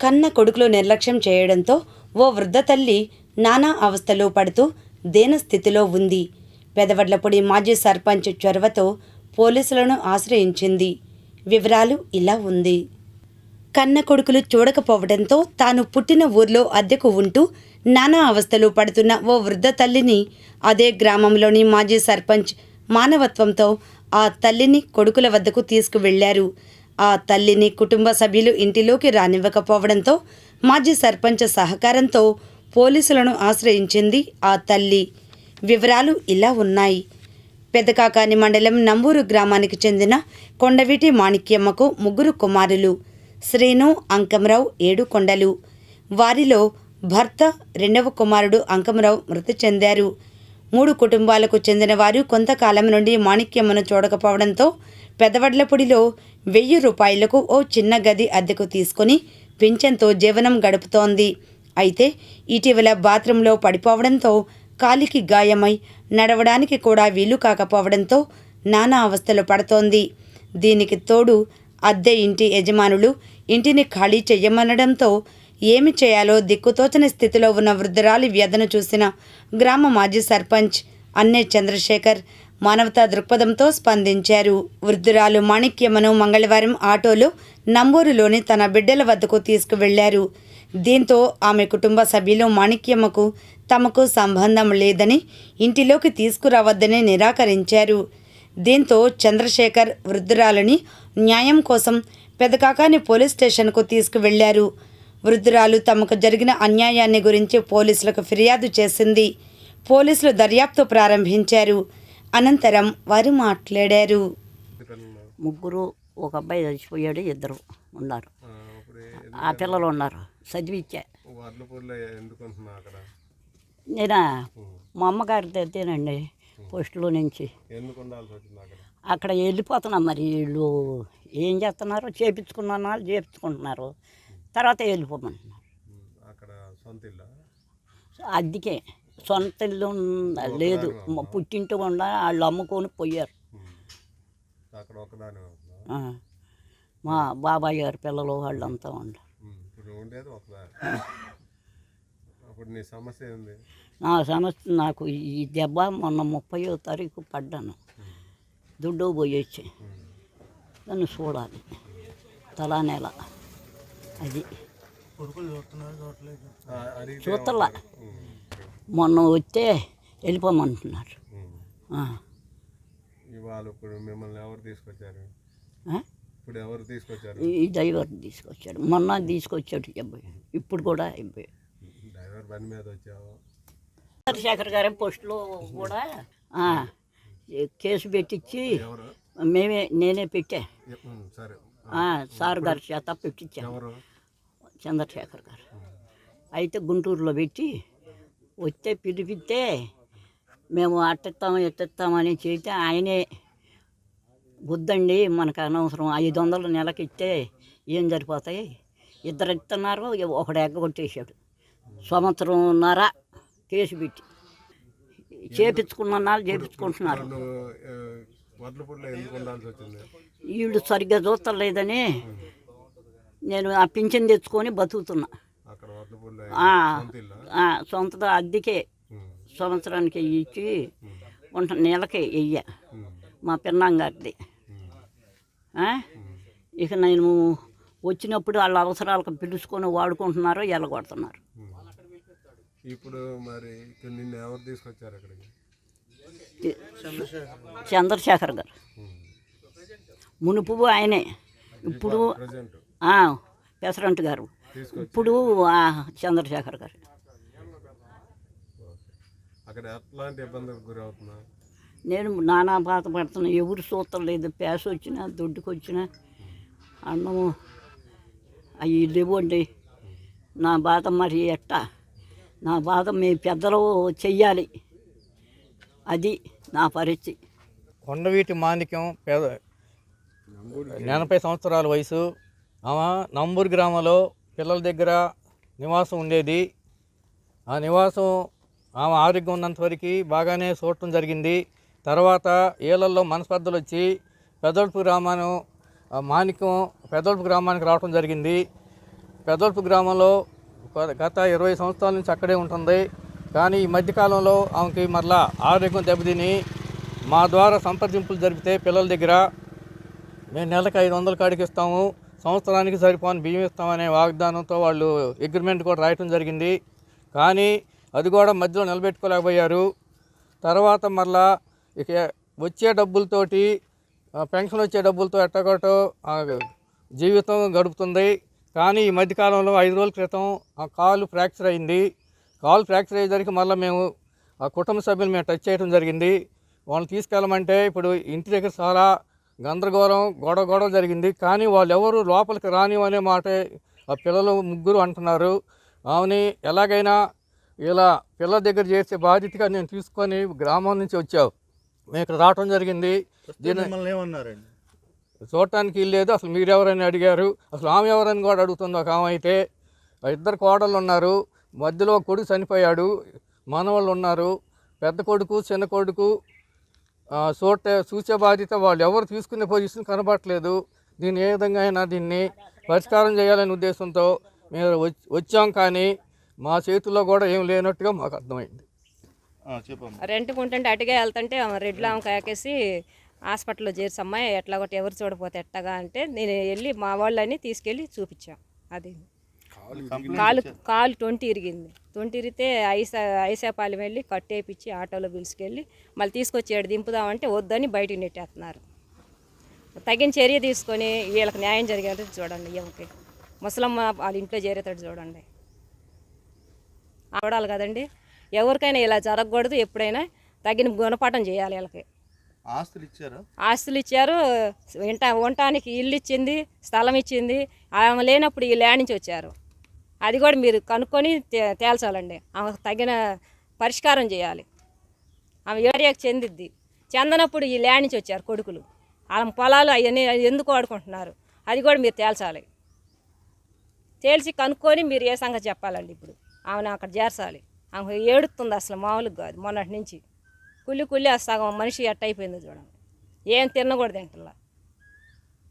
కన్న కొడుకులు నిర్లక్ష్యం చేయడంతో ఓ వృద్ధ తల్లి నానా అవస్థలో పడుతూ దేన స్థితిలో ఉంది. పెదవడ్లపొడి మాజీ సర్పంచ్ చొరవతో పోలీసులను ఆశ్రయించింది. వివరాలు ఇలా ఉంది. కన్న కొడుకులు చూడకపోవడంతో తాను పుట్టిన ఊర్లో అద్దెకు ఉంటూ నానా అవస్థలు పడుతున్న ఓ వృద్ధ తల్లిని అదే గ్రామంలోని మాజీ సర్పంచ్ మానవత్వంతో ఆ తల్లిని కొడుకుల వద్దకు తీసుకువెళ్ళారు. ఆ తల్లిని కుటుంబ సభ్యులు ఇంటిలోకి రానివ్వకపోవడంతో మాజీ సర్పంచ్ సహకారంతో పోలీసులను ఆశ్రయించింది ఆ తల్లి. వివరాలు ఇలా ఉన్నాయి. పెదకాకాని మండలం నంబూరు గ్రామానికి చెందిన కొండవీటి మాణిక్యమ్మకు ముగ్గురు కుమారులు శ్రీను అంకంరావు ఏడు కొండలు. వారిలో భర్త రెండవ కుమారుడు అంకంరావు మృతి చెందారు. మూడు కుటుంబాలకు చెందిన వారు కొంతకాలం నుండి మాణిక్యమ్మను చూడకపోవడంతో పెదవడ్లపొడిలో వెయ్యి రూపాయలకు ఓ చిన్న గది అద్దెకు తీసుకుని పింఛన్తో జీవనం గడుపుతోంది. అయితే ఇటీవల బాత్రూంలో పడిపోవడంతో కాలికి గాయమై నడవడానికి కూడా వీలు కాకపోవడంతో నానా అవస్థలు పడుతోంది. దీనికి తోడు అద్దె ఇంటి యజమానులు ఇంటిని ఖాళీ చెయ్యమనడంతో ఏమి చేయాలో దిక్కుతోచని స్థితిలో ఉన్న వృద్ధురాలి వ్యధను చూసిన గ్రామ మాజీ సర్పంచ్ అన్నే చంద్రశేఖర్ మానవతా దృక్పథంతో స్పందించారు. వృద్ధురాలు మాణిక్యమ్మను మంగళవారం ఆటోలో నంబూరులోని తన బిడ్డల వద్దకు తీసుకువెళ్ళారు. దీంతో ఆమె కుటుంబ సభ్యులు మాణిక్యమ్మకు తమకు సంబంధం లేదని ఇంటిలోకి తీసుకురావద్దని నిరాకరించారు. దీంతో చంద్రశేఖర్ వృద్ధురాలని న్యాయం కోసం పెదకాకాని పోలీస్ స్టేషన్కు తీసుకువెళ్ళారు. వృద్ధురాలు తమకు జరిగిన అన్యాయాన్ని గురించి పోలీసులకు ఫిర్యాదు చేసింది. పోలీసులు దర్యాప్తు ప్రారంభించారు. అనంతరం వారు మాట్లాడారు. ముగ్గురు ఒక అబ్బాయి చచ్చిపోయాడు ఇద్దరు ఉన్నారు. ఆ పిల్లలు ఉన్నారు చదివిచ్చా. నేను? మా అమ్మగారి తెతేనండి పోస్టులో నుంచి. అక్కడ? వెళ్ళిపోతున్నా మరి వీళ్ళు ఏం చేస్తున్నారు చేపించుకున్న వాళ్ళు చేపించుకుంటున్నారు. తర్వాత ఇల్లా? అద్దెకే సొంత ఇల్లు లేదు. పుట్టింటి ఉండ వాళ్ళు అమ్ముకొని పోయారు. మా బాబాయ్ గారి పిల్లలు వాళ్ళంతా ఉండరు నీ సమస్య నాకు ఈ దెబ్బ మొన్న ముప్పయో తారీఖు పడ్డాను. దుడ్డు పోయొచ్చి నన్ను చూడాలి. తలా నెల. అది. చూస్తలా మొన్న వస్తే వెళ్ళిపోమంటున్నారు. ఉమ్. ఆ. ఇవాళ ఇప్పుడు మిమ్మల్ని ఎవరు తీసుకొచ్చారు? ఇప్పుడు ఎవరు తీసుకొచ్చారు? ఈ డ్రైవర్ తీసుకొచ్చాడు. మొన్న తీసుకొచ్చాడు అబ్బాయి ఇప్పుడు కూడా అబ్బాయి డ్రైవర్ మీద వచ్చావు. చంద్రశేఖర్ గారి పోస్టులో కూడా కేసు పెట్టించి మేమే నేనే పెట్టా. సరే. గారి చేత పెట్టించాను ఎవరు? చంద్రశేఖర్ గారు. అయితే గుంటూరులో పెట్టి వస్తే పిలిపిస్తే మేము అట్టిస్తాం ఎట్టిస్తామని చేస్తే ఆయనే వద్దండి మనకు అనవసరం. ఐదు వందలు నెలకి ఇస్తే ఏం సరిపోతాయి? ఇద్దరు ఇస్తున్నారు ఒకడు ఎగ్గ కొట్టేశాడు. సంవత్సరంన్నర కేసు పెట్టి. చేపించుకున్న వాళ్ళు చేపించుకుంటున్నారు వీళ్ళు సరిగ్గా చూస్తలేదని నేను ఆ పింఛన్ తెచ్చుకొని బతుకుతున్నా. సొంత అద్దెకే సంవత్సరానికి ఇచ్చి ఉంట నెలకే వెయ్య ఉమ్, మా పిన్నంగారిది? ఇక నేను వచ్చినప్పుడు వాళ్ళ అవసరాలకు పిలుచుకొని వాడుకుంటున్నారు ఎలగొడుతున్నారు. ఇప్పుడు మరి నిన్ను ఎవరు తీసుకొచ్చారు అక్కడికి? చంద్రశేఖర్ గారు. మునుపు ఆయనే. ఇప్పుడు పెసరంట్ గారు. ఇప్పుడు చంద్రశేఖర్ గారు. అక్కడ ఎట్లాంటి ఇబ్బందులకు గురి అవుతున్నా నేను నానా బాధపడుతున్నా ఎవరు చూస్తలేదు లేదు. ప్యాస్ వచ్చినా దొడ్డుకు వచ్చినా అన్నము అవి లేవండి నా బాధ మరి ఎట్టా? నా బాధ మీ పెద్దలు చెయ్యాలి. అది నా పరిస్థితి. కొండవీటి మాణిక్యం పేద ఎనభై సంవత్సరాల వయసు. ఆమె నంబూరు గ్రామంలో పిల్లల దగ్గర నివాసం ఉండేది. ఆ నివాసం ఆమె ఆరోగ్యం ఉన్నంతవరకు బాగానే చూడటం జరిగింది. తర్వాత ఏళ్ళల్లో మనస్పర్ధలు వచ్చి పెదొల్పు గ్రామాను ఆ మాణిక్యం గ్రామానికి రావడం జరిగింది. పెదొల్పు గ్రామంలో గత- గత ఇరవై సంవత్సరాల నుంచి అక్కడే ఉంటుంది. కానీ ఈ మధ్యకాలంలో ఆమెకి మరలా ఆరోగ్యం దెబ్బతిని మా ద్వారా సంప్రదింపులు జరిపితే పిల్లల దగ్గర మేము నెలకు ఐదు వందల కాడికి ఇస్తాము. సంవత్సరానికి సరిపోని బియ్యం ఇస్తామనే వాగ్దానంతో వాళ్ళు అగ్రిమెంట్ కూడా రాయటం జరిగింది. కానీ అది కూడా మధ్యలో నిలబెట్టుకోలేకపోయారు. తర్వాత మరలా ఇక వచ్చే డబ్బులతోటి పెన్షన్ వచ్చే డబ్బులతో ఎట్టగొట్టో జీవితం గడుపుతుంది. కానీ ఈ మధ్యకాలంలో ఐదు రోజుల క్రితం ఆ కాలు ఫ్రాక్చర్ అయింది. కాలు ఫ్రాక్చర్ అయ్యేసరికి మళ్ళీ మేము ఆ కుటుంబ సభ్యులు మేము టచ్ చేయడం జరిగింది. వాళ్ళని తీసుకెళ్ళమంటే ఇప్పుడు ఇంటి దగ్గర చాలా గందరగోళం గొడవ గొడవ జరిగింది. కానీ వాళ్ళు ఎవరు లోపలికి రాని అనే మాటే ఆ పిల్లలు ముగ్గురు అంటున్నారు. ఆమెని ఎలాగైనా ఇలా పిల్లల దగ్గర చేసే బాధ్యతగా నేను తీసుకొని గ్రామం నుంచి వచ్చావు. మేము ఇక్కడ రావటం జరిగింది. దీని ఏమన్నారండి? చూడటానికి ఇల్లేదు అసలు మీరెవరని అడిగారు? అసలు ఆమె ఎవరని కూడా అడుగుతుంది ఒక ఆమె అయితే. ఇద్దరు కోడళ్ళు ఉన్నారు. మధ్యలో కొడుకు చనిపోయాడు. మనవాళ్ళు ఉన్నారు. పెద్ద కొడుకు చిన్న కొడుకు చూట చూసే బాధ్యత వాళ్ళు. ఎవరు తీసుకునే పొజిషన్ కనబడట్లేదు. దీన్ని ఏ విధంగా అయినా దీన్ని పరిష్కారం చేయాలనే ఉద్దేశంతో మేము వచ్చి- వచ్చాం కానీ మా చేతుల్లో కూడా ఏం లేనట్టుగా మాకు అర్థమైంది. రెంట్కి ఉంటుంటే అటుగా వెళ్తుంటే ఆమె రెడ్లు ఆమె కాకేసి హాస్పిటల్లో చేర్చమ్మా ఎట్లా ఒకటి ఎవరు చూడపోతే ఎట్టగా అంటే నేను వెళ్ళి మా వాళ్ళని తీసుకెళ్ళి చూపించాం. అది. కాలు కాలు తొంటి ఇరిగింది. తొంటి ఇరిగితే ఐస ఐసాపాలెం వెళ్ళి కట్టేపిచ్చి ఆటోలో పిలుచుకెళ్ళి మళ్ళీ తీసుకొచ్చి ఏడు దింపుదామంటే వద్దని బయటికి నెట్టేస్తున్నారు తగిన చర్య తీసుకొని వీళ్ళకి న్యాయం జరిగేటట్టు చూడండి ఈమెకి ముసలమ్మ వాళ్ళ ఇంట్లో చేరేటట్టు చూడండి. చూడాలి కదండి ఎవరికైనా ఇలా జరగకూడదు ఎప్పుడైనా తగిన గుణపాఠం చేయాలి వీళ్ళకి. ఆస్తులు ఇచ్చారా? ఆస్తులు ఇచ్చారు ఇంట ఉండటానికి ఇల్లు ఇచ్చింది స్థలం ఇచ్చింది ఆమె లేనప్పుడు ఈ ల్యాండ్ నుంచి వచ్చారు. అది కూడా మీరు కనుక్కొని తే- తేల్చాలండి. ఆమెకు తగిన పరిష్కారం చేయాలి. ఆమె ఏరియాకి చెందిద్ది. చెందనప్పుడు ఈ ల్యాండ్ నుంచి వచ్చారు కొడుకులు. వాళ్ళ పొలాలు అవన్నీ ఎందుకు వాడుకుంటున్నారు? అది కూడా మీరు తేల్చాలి. తేల్చి కనుక్కొని మీరు ఏ సంగతి చెప్పాలండి ఇప్పుడు? ఆమెను అక్కడ చేర్చాలి. ఆమె ఏడుతుంది అసలు మామూలుగా కాదు మొన్నటి నుంచి. కుళ్ళి కుళ్ళి ఆ సగం మనిషి ఎట్టయిపోయింది చూడండి. ఏం తిన్న తింటలా